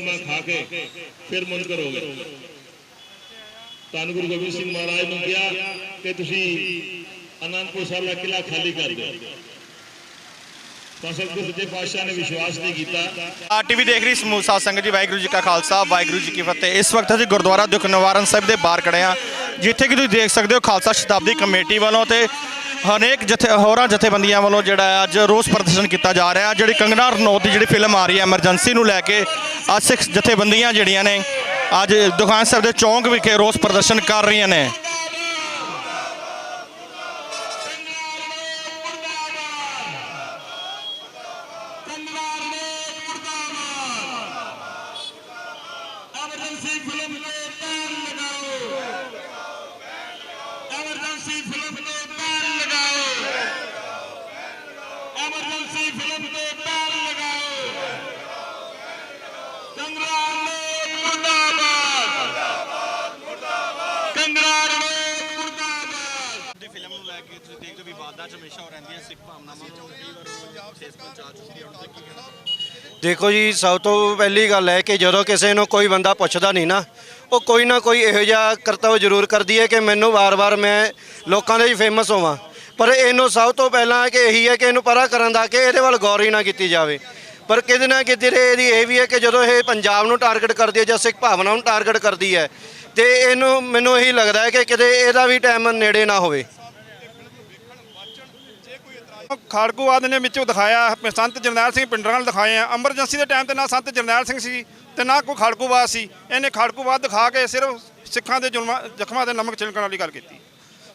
ਮੈਂ ਖਾ ਕੇ ਫਿਰ ਮੁਨਕਰ ਹੋ ਗਏ ਧੰਨ ਗੁਰੂ ਗੋਬਿੰਦ ਸਿੰਘ ਮਹਾਰਾਜ ਨੂੰ ਕਿਹਾ ਕਿ ਤੁਸੀਂ ਅਨੰਦਪੁਰ ਸਾਹਿਬ ਦਾ ਕਿਲਾ ਖਾਲੀ ਕਰ ਦਿਓ। ਟੀਵੀ ਦੇਖ ਰਹੀ ਸਮੂਹ ਸਾਧ ਸੰਗਤ ਜੀ, ਵਾਹਿਗੁਰੂ ਜੀ ਕਾ ਖਾਲਸਾ, ਵਾਹਿਗੁਰੂ ਜੀ ਕੀ ਫਤਿਹ। ਇਸ ਵਕਤ ਅਸੀਂ ਗੁਰਦੁਆਰਾ ਦੁੱਖ ਨਿਵਾਰਨ ਸਾਹਿਬ ਦੇ ਬਾਹਰ ਖੜੇ ਆ ਜਿੱਥੇ ਕਿ ਤੁਸੀਂ ਦੇਖ ਸਕਦੇ ਹੋ ਖਾਲਸਾ ਸ਼ਤਾਬਦੀ ਕਮੇਟੀ ਵੱਲੋਂ ਤੇ ਹਰੇਕ ਜਥੇ, ਹੋਰਾਂ ਜਥੇਬੰਦੀਆਂ ਵੱਲੋਂ ਜਿਹੜਾ ਅੱਜ ਰੋਸ ਪ੍ਰਦਰਸ਼ਨ ਕੀਤਾ ਜਾ ਰਿਹਾ ਜਿਹੜੀ ਕੰਗਨਾ ਰਣੌਤ ਦੀ ਜਿਹੜੀ ਫਿਲਮ ਆ ਰਹੀ ਹੈ, ਐਮਰਜੈਂਸੀ ਨੂੰ ਲੈ ਕੇ ਅੱਜ ਸਿੱਖ ਜਥੇਬੰਦੀਆਂ ਜਿਹੜੀਆਂ ਨੇ, ਅੱਜ ਦੁਕਾਨ ਸਾਹਿਬ ਦੇ ਚੌਂਕ ਵਿਖੇ ਰੋਸ ਪ੍ਰਦਰਸ਼ਨ ਕਰ ਰਹੀਆਂ ਨੇ। ਐਮਰਜੈਂਸੀ ਫਿਲਮ ਤੇ ਬੈਨ ਲਗਾਓ। ਐਮਰਜੈਂਸੀ ਫਿਲਮ ਵਿਵਾਦਾਂ ਚ ਹਮੇਸ਼ਾ ਹੋ ਰਹਿੰਦੀਆਂ ਸਿੱਖ ਭਾਵਨਾਵਾਂ ਨੂੰ ਕਈ ਵਾਰ ਠੇਸ ਪਹੁੰਚਾ ਚੁੱਕੀ ਹੈ ਉਹਨਾਂ ਦਾ ਕੀ ਕਹਿਣਾ ਦੇਖੋ ਜੀ ਸਭ ਤੋਂ ਪਹਿਲੀ ਗੱਲ ਹੈ ਕਿ ਜਦੋਂ ਕਿਸੇ ਨੂੰ ਕੋਈ ਬੰਦਾ ਪੁੱਛਦਾ ਨਹੀਂ ਨਾ ਉਹ ਕੋਈ ਨਾ ਕੋਈ ਇਹੋ ਜਿਹਾ ਕਰਤੱਵ ਜ਼ਰੂਰ ਕਰਦੀ ਹੈ ਕਿ ਮੈਨੂੰ ਵਾਰ-ਵਾਰ ਮੈਂ ਲੋਕਾਂ ਦੇ ਵਿੱਚ ਫੇਮਸ ਹੋਵਾਂ। ਪਰ ਇਹਨੂੰ ਸਭ ਤੋਂ ਪਹਿਲਾਂ ਕਿ ਇਹੀ ਹੈ ਕਿ ਇਹਨੂੰ ਪਰਾ ਕਰਨ ਦਾ ਕਿ ਇਹਦੇ ਵੱਲ ਗੌਰ ਹੀ ਨਾ ਕੀਤੀ ਜਾਵੇ। ਪਰ ਕਿਤੇ ਨਾ ਕਿਤੇ ਇਹਦੀ ਇਹ ਵੀ ਹੈ ਕਿ ਜਦੋਂ ਇਹ ਪੰਜਾਬ ਨੂੰ ਟਾਰਗੇਟ ਕਰਦੀ ਹੈ ਜਾਂ ਸਿੱਖ ਭਾਵਨਾ ਨੂੰ ਟਾਰਗੇਟ ਕਰਦੀ ਹੈ ਤੇ ਇਹਨੂੰ ਮੈਨੂੰ ਇਹੀ ਲੱਗਦਾ ਹੈ ਕਿ ਕਿਤੇ ਇਹਦਾ ਵੀ ਟਾਈਮ ਨੇੜੇ ਨਾ ਹੋਵੇ। ਖਾੜਕੂਵਾਦ ਨੇ ਵਿੱਚੋਂ ਦਿਖਾਇਆ, ਸੰਤ ਜਰਨੈਲ ਸਿੰਘ ਪਿੰਡਰਾਂ ਨਾਲ ਦਿਖਾਏ ਆ। ਐਮਰਜੈਂਸੀ ਦੇ ਟਾਈਮ ਤੇ ਨਾ ਸੰਤ ਜਰਨੈਲ ਸਿੰਘ ਸੀ ਤੇ ਨਾ ਕੋਈ ਖਾੜਕੂਵਾਦ ਸੀ। ਇਹਨੇ ਖਾੜਕੂਵਾਦ ਦਿਖਾ ਕੇ ਸਿਰਫ ਸਿੱਖਾਂ ਦੇ ਜ਼ੁਲਮਾਂ, ਜ਼ਖਮਾਂ ਦੇ ਨਮਕ ਛਿੜਕਣ ਵਾਲੀ ਗੱਲ ਕੀਤੀ।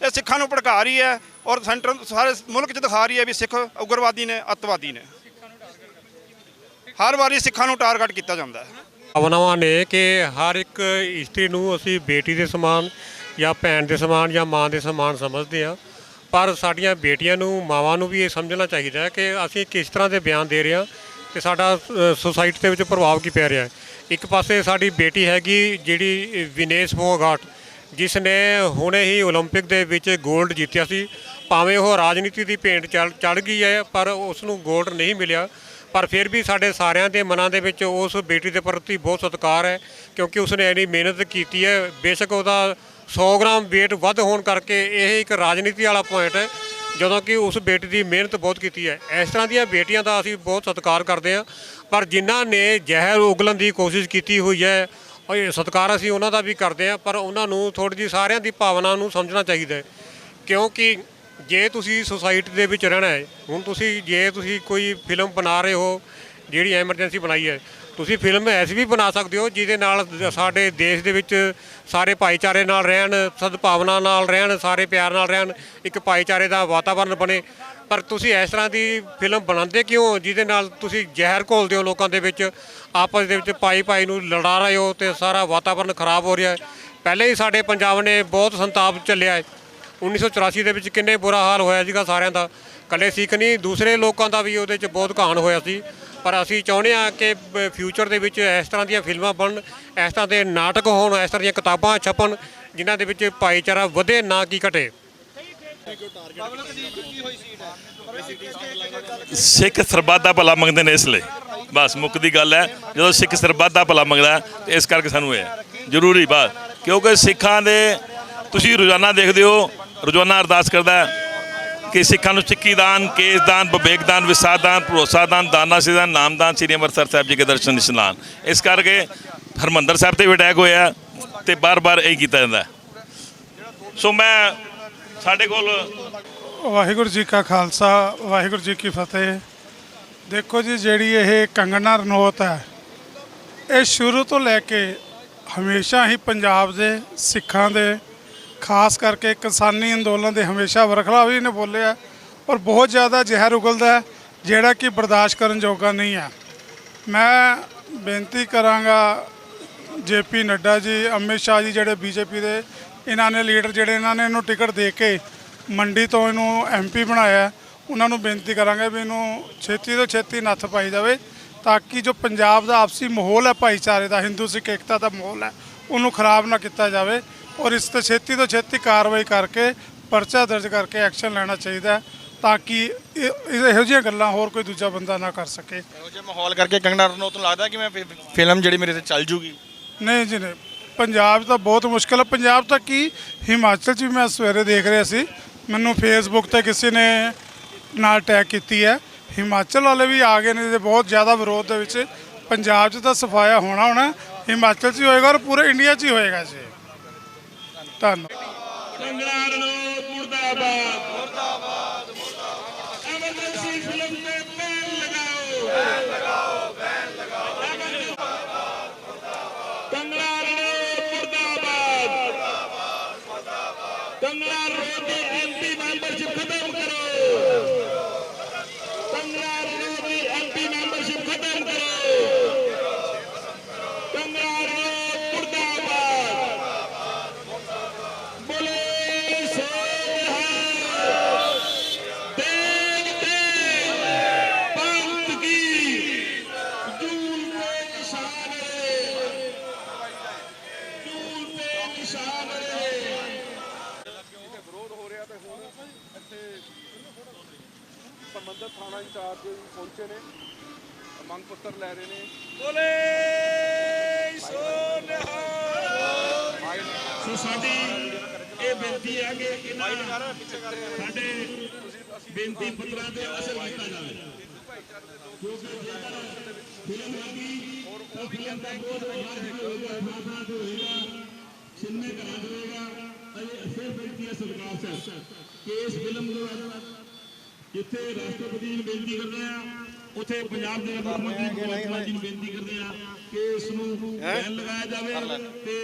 ਇਹ ਸਿੱਖਾਂ ਨੂੰ ਭੜਕਾ ਰਹੀ ਹੈ ਔਰ ਸੈਂਟਰ ਸਾਰੇ ਮੁਲਕ 'ਚ ਦਿਖਾ ਰਹੀ ਹੈ ਵੀ ਸਿੱਖ ਉਗਰਵਾਦੀ ਨੇ, ਅੱਤਵਾਦੀ ਨੇ। ਹਰ ਵਾਰੀ ਸਿੱਖਾਂ ਨੂੰ ਟਾਰਗੇਟ ਕੀਤਾ ਜਾਂਦਾ ਹੈ। ਭਾਵਨਾਵਾਂ ਨੇ ਕਿ ਹਰ ਇੱਕ ਇਸਤਰੀ ਨੂੰ ਅਸੀਂ ਬੇਟੀ ਦੇ ਸਮਾਨ ਜਾਂ ਭੈਣ ਦੇ ਸਮਾਨ ਜਾਂ ਮਾਂ ਦੇ ਸਮਾਨ ਸਮਝਦੇ ਆ ਪਰ ਸਾਡੀਆਂ ਬੇਟੀਆਂ ਨੂੰ, ਮਾਵਾਂ ਨੂੰ ਵੀ ਇਹ ਸਮਝਣਾ ਚਾਹੀਦਾ ਹੈ ਕਿ ਅਸੀਂ ਕਿਸ ਤਰ੍ਹਾਂ ਦੇ ਬਿਆਨ ਦੇ ਰਹੇ ਹਾਂ ਤੇ ਸਾਡਾ ਸੋਸਾਇਟੀ ਦੇ ਵਿੱਚ ਪ੍ਰਭਾਵ ਕੀ ਪੈ ਰਿਹਾ ਹੈ। ਇੱਕ ਪਾਸੇ ਸਾਡੀ ਬੇਟੀ ਹੈਗੀ ਜਿਹੜੀ ਵਿਨੇਸ਼ ਮੋਹਗਾਟ ਜਿਸ ਨੇ ਹੁਣੇ ਹੀ 올림픽 ਦੇ ਵਿੱਚ 골ਡ ਜਿੱਤਿਆ ਸੀ। ਭਾਵੇਂ ਉਹ ਰਾਜਨੀਤੀ ਦੀ ਭੇਂਟ ਚੜ ਗਈ ਹੈ, ਪਰ ਉਸ ਨੂੰ 골ਡ ਨਹੀਂ ਮਿਲਿਆ। ਪਰ ਫਿਰ ਵੀ ਸਾਡੇ ਸਾਰਿਆਂ ਦੇ ਮਨਾਂ ਦੇ ਵਿੱਚ ਉਸ ਬੇਟੀ ਦੇ ਪ੍ਰਤੀ ਬਹੁਤ ਸਤਿਕਾਰ ਹੈ, ਕਿਉਂਕਿ ਉਸਨੇ ਇੰਨੀ ਮਿਹਨਤ ਕੀਤੀ ਹੈ। ਬੇਸ਼ੱਕ ਉਹਦਾ 100 ਗ੍ਰਾਮ weight ਵੱਧ ਹੋਣ ਕਰਕੇ ਇਹ ਇੱਕ ਰਾਜਨੀਤੀ ਵਾਲਾ ਪੁਆਇੰਟ ਹੈ, ਜਦੋਂ ਕਿ ਉਸ ਬੇਟੀ ਦੀ ਮਿਹਨਤ ਬਹੁਤ ਕੀਤੀ ਹੈ। ਇਸ ਤਰ੍ਹਾਂ ਦੀਆਂ ਬੇਟੀਆਂ ਦਾ ਅਸੀਂ ਬਹੁਤ ਸਤਿਕਾਰ ਕਰਦੇ ਹਾਂ, ਪਰ ਜਿਨ੍ਹਾਂ ਨੇ ਜ਼ਹਿਰ ਉਗਲਣ ਦੀ ਕੋਸ਼ਿਸ਼ ਕੀਤੀ ਹੋਈ ਹੈ ਇਹ ਸਤਿਕਾਰ ਅਸੀਂ ਉਹਨਾਂ ਦਾ ਵੀ ਕਰਦੇ ਹਾਂ, ਪਰ ਉਹਨਾਂ ਨੂੰ ਥੋੜੀ ਜਿਹੀ ਸਾਰਿਆਂ ਦੀ ਭਾਵਨਾ ਨੂੰ ਸਮਝਣਾ ਚਾਹੀਦਾ ਹੈ। ਕਿਉਂਕਿ ਜੇ ਤੁਸੀਂ ਸੁਸਾਇਟੀ ਦੇ ਵਿੱਚ ਰਹਿਣਾ ਹੈ, ਹੁਣ ਤੁਸੀਂ, ਜੇ ਤੁਸੀਂ ਕੋਈ ਫਿਲਮ ਬਣਾ ਰਹੇ ਹੋ, ਜਿਹੜੀ ਐਮਰਜੈਂਸੀ ਬਣਾਈ ਹੈ ਤੁਸੀਂ ਫਿਲਮ ਐਸੀ ਵੀ ਬਣਾ ਸਕਦੇ ਹੋ, ਜਿਹਦੇ ਨਾਲ ਸਾਡੇ ਦੇਸ਼ ਦੇ ਵਿੱਚ ਸਾਰੇ ਭਾਈਚਾਰੇ ਨਾਲ ਰਹਿਣ, ਸਦਭਾਵਨਾ ਨਾਲ ਰਹਿਣ, ਸਾਰੇ ਪਿਆਰ ਨਾਲ ਰਹਿਣ, ਇੱਕ ਭਾਈਚਾਰੇ ਦਾ ਵਾਤਾਵਰਣ ਬਣੇ। ਪਰ ਤੁਸੀਂ ਇਸ ਤਰ੍ਹਾਂ ਦੀ ਫਿਲਮ ਬਣਾਉਂਦੇ ਕਿਉਂ? ਜਿਹਦੇ ਨਾਲ ਤੁਸੀਂ ਜ਼ਹਿਰ ਘੋਲਦੇ ਹੋ ਲੋਕਾਂ ਦੇ ਵਿੱਚ, ਆਪਸ ਦੇ ਵਿੱਚ ਭਾਈ ਭਾਈ ਨੂੰ ਲੜਾ ਰਹੇ ਹੋ ਤੇ ਸਾਰਾ ਵਾਤਾਵਰਣ ਖਰਾਬ ਹੋ ਰਿਹਾ ਹੈ। ਪਹਿਲੇ ਹੀ ਸਾਡੇ ਪੰਜਾਬ ਨੇ ਬਹੁਤ ਸੰਤਾਪ ਚੱਲਿਆ ਹੈ। 1984 ਦੇ ਵਿੱਚ ਕਿੰਨੇ ਬੁਰਾ ਹਾਲ ਹੋਇਆ ਸੀਗਾ ਸਾਰਿਆਂ ਦਾ। ਕੱਲੇ ਸਿੱਖ ਨਹੀਂ, ਦੂਸਰੇ ਲੋਕਾਂ ਦਾ ਵੀ ਉਹਦੇ 'ਚ ਬਹੁਤ ਘਾਣ ਹੋਇਆ ਸੀ। ਪਰ ਅਸੀਂ ਚਾਹੁੰਦੇ ਹਾਂ ਕਿ ਫਿਊਚਰ ਦੇ ਵਿੱਚ ਇਸ ਤਰ੍ਹਾਂ ਦੀਆਂ ਫਿਲਮਾਂ ਬਣਨ ਇਸ ਤਰ੍ਹਾਂ ਦੇ ਨਾਟਕ ਹੋਣ ਇਸ ਤਰ੍ਹਾਂ ਦੀਆਂ ਕਿਤਾਬਾਂ ਛਪਣ ਜਿਨ੍ਹਾਂ ਦੇ ਵਿੱਚ ਭਾਈਚਾਰਾ ਵਧੇ ਨਾ ਕਿ ਘਟੇ। ਸਿੱਖ ਸਰਬੱਤ ਦਾ ਭਲਾ ਮੰਗਦੇ ਨੇ ਇਸ ਲਈ। ਬਸ ਮੁੱਕ ਦੀ ਗੱਲ ਹੈ ਜਦੋਂ ਸਿੱਖ ਸਰਬੱਤ ਦਾ ਭਲਾ ਮੰਗਦਾ ਹੈ, ਤੇ ਇਸ ਕਰਕੇ ਸਾਨੂੰ ਇਹ ਜ਼ਰੂਰੀ ਬਸ। ਕਿਉਂਕਿ ਸਿੱਖਾਂ ਦੇ ਤੁਸੀਂ ਰੋਜ਼ਾਨਾ ਦੇਖਦੇ ਹੋ ਰੋਜ਼ਾਨਾ ਅਰਦਾਸ ਕਰਦਾ ਕਿ ਸਿੱਖਾਂ ਨੂੰ ਸਿੱਖੀ ਦਾਨ, ਕੇਸ ਦਾਨ, ਵਿਵੇਕ ਦਾਨ, ਵਿਸਾਰ ਦਾਨ, ਭਰੋਸਾ ਦਾਨ, ਦਾਨਾ ਸਿਦਾਨ ਨਾਮਦਾਨ ਸ੍ਰੀ ਅੰਮ੍ਰਿਤਸਰ ਸਾਹਿਬ ਜੀ ਦੇ ਦਰਸ਼ਨ ਇਸ਼ਨਾਨ। ਇਸ ਕਰਕੇ ਹਰਮੰਦਰ ਸਾਹਿਬ ਤੇ ਵੀ ਅਟੈਕ ਹੋਇਆ ਤੇ ਬਾਰ-ਬਾਰ ਇਹ ਕੀਤਾ ਜਾਂਦਾ ਸੋ ਮੈਂ ਸਾਡੇ ਕੋਲ ਵਾਹਿਗੁਰੂ ਜੀ ਕਾ ਖਾਲਸਾ, ਵਾਹਿਗੁਰੂ ਜੀ ਕੀ ਫਤਿਹ। ਦੇਖੋ ਜੀ, ਜਿਹੜੀ ਇਹ ਕੰਗਣਾ ਰਣੌਤ ਹੈ, ਇਹ ਸ਼ੁਰੂ ਤੋਂ ਲੈ ਕੇ ਹਮੇਸ਼ਾ ਹੀ ਪੰਜਾਬ ਦੇ ਸਿੱਖਾਂ ਦੇ ਖਾਸ ਕਰਕੇ ਕਿਸਾਨੀ ਅੰਦੋਲਨ ਦੇ ਹਮੇਸ਼ਾ ਵਰਖਲਾ ਵੀ ਨੇ ਬੋਲਿਆ ਔਰ ਬਹੁਤ ਜ਼ਿਆਦਾ ਜ਼ਹਿਰ ਉਗਲਦਾ ਜਿਹੜਾ ਕਿ ਬਰਦਾਸ਼ਤ ਕਰਨ ਯੋਗਾ ਨਹੀਂ ਹੈ। ਮੈਂ ਬੇਨਤੀ ਕਰਾਂਗਾ ਜੇਪੀ ਨੱਡਾ ਜੀ, ਅਮਿਤ ਸ਼ਾਹ ਜੀ ਜਿਹੜੇ ਬੀਜੇਪੀ ਦੇ, ਇਹਨਾਂ ਨੇ ਲੀਡਰ ਜਿਹੜੇ ਇਹਨਾਂ ਨੇ ਇਹਨੂੰ ਟਿਕਟ ਦੇ ਕੇ ਮੰਡੀ ਤੋਂ ਇਹਨੂੰ ਐਮਪੀ ਬਣਾਇਆ ਉਹਨਾਂ ਨੂੰ ਬੇਨਤੀ ਕਰਾਂਗੇ ਵੀ ਇਹਨੂੰ ਛੇਤੀ ਤੋਂ ਛੇਤੀ ਨੱਥ ਪਾਈ ਜਾਵੇ, ਤਾਂ ਕਿ ਜੋ ਪੰਜਾਬ ਦਾ ਆਪਸੀ ਮਾਹੌਲ ਹੈ, ਭਾਈਚਾਰੇ ਦਾ, ਹਿੰਦੂ ਸਿੱਖ ਏਕਤਾ ਦਾ ਮਾਹੌਲ ਹੈ, ਉਹਨੂੰ ਖਰਾਬ ਨਾ ਕੀਤਾ ਜਾਵੇ। ਔਰ ਇਸ ਤੇ ਛੇਤੀ ਤੋਂ ਛੇਤੀ ਕਾਰਵਾਈ ਕਰਕੇ ਪਰਚਾ ਦਰਜ ਕਰਕੇ ਐਕਸ਼ਨ ਲੈਣਾ ਚਾਹੀਦਾ ਹੈ ਤਾਂ ਕਿ ਇਹ- ਇਹੋ ਜਿਹੀਆਂ ਗੱਲਾਂ ਹੋਰ ਕੋਈ ਦੂਜਾ ਬੰਦਾ ਨਾ ਕਰ ਸਕੇ। ਇਹੋ ਜਿਹਾ ਮਾਹੌਲ ਕਰਕੇ ਕੰਗਨਾ ਰਣੌਤ ਨੂੰ ਲੱਗਦਾ ਕਿ ਮੈਂ ਫਿ- ਫਿਲਮ ਜਿਹੜੀ ਮੇਰੇ ਤੇ ਚੱਲ ਜੂਗੀ? ਨਹੀਂ ਜੀ ਨਹੀਂ। ਪੰਜਾਬ ਤਾਂ ਬਹੁਤ ਮੁਸ਼ਕਲ ਹੈ। ਪੰਜਾਬ ਤਾਂ ਕੀ? ਹਿਮਾਚਲ 'ਚ ਵੀ ਮੈਂ ਸਵੇਰੇ ਦੇਖ ਰਿਹਾ ਸੀ। ਮੈਨੂੰ ਫੇਸਬੁੱਕ ਤੇ ਕਿਸੇ ਨੇ ਨਾਲ ਟੈਗ ਕੀਤੀ ਹੈ। ਹਿਮਾਚਲ ਵਾਲੇ ਵੀ ਆ ਗਏ ਨੇ ਤੇ ਬਹੁਤ ਜ਼ਿਆਦਾ ਵਿਰੋਧ ਦੇ ਵਿੱਚ। ਪੰਜਾਬ 'ਚ ਤਾਂ ਸਫਾਇਆ ਹੋਣਾ ਹੋਣਾ ਹਿਮਾਚਲ 'ਚ ਹੀ ਹੋਏਗਾ ਔਰ ਪੂਰੇ ਇੰਡੀਆ 'ਚ ਹੀ ਹੋਏਗਾ ਜੀ। ਧੰਨਵਾਦ ਕੰਗਣਾ ਰਣੌਤ ਮੁਰਦਾਬਾਦ। ਮੁਰਦਾਬਾਦ ਮੁਰਦਾਬਾਦ। ਐਮਰਜੈਂਸੀ ਫਿਲਮ ਤੇ ਬੈਨ ਲਗਾਓ। ਸੰਬੰਧਿਤ ਥਾਣਾ ਇੰਚਾਰਜ ਪਹੁੰਚੇ ਨੇ। ਮੰਗ ਪੱਤਰ ਲੈ ਰਹੇ ਨੇ। ਸੋ ਸਾਡੀ ਇਹ ਬੇਨਤੀ ਹੈ ਕਿ ਇਹਨਾਂ ਸਾਡੇ ਬੇਨਤੀ ਪੱਤਰਾਂ ਤੇ ਅਸਰ ਕੀਤਾ ਜਾਵੇ। ਕਿਉਂਕਿ ਜੇਕਰ ਫਿਲਮ ਲੱਗੀ ਤਾਂ ਫਿਲਮ ਦਾ ਬਹੁਤ ਵਾਧਾ ਹੋਏਗਾ ਵਾਧਾ ਹੋਏਗਾ, ਸਿਨੇਮੇ ਘਰਾਂ ਚ ਅਜੇ ਫਿਰ ਬੇਨਤੀ ਹੈ ਸਰਕਾਰ ਸਾਹਿਬ ਕਿ ਇਸ ਫਿਲਮ ਨੂੰ ਜਿੱਥੇ ਰਾਸ਼ਟਰਪਤੀ ਨੂੰ ਬੇਨਤੀ ਕਰਦੇ ਆ ਉੱਥੇ ਪੰਜਾਬ ਦੇ ਮੁੱਖ ਮੰਤਰੀ ਨੂੰ ਬੇਨਤੀ ਕਰਦੇ ਆ ਕਿ ਇਸ ਨੂੰ ਬੈਨ ਲਗਾਇਆ ਜਾਵੇ ਤੇ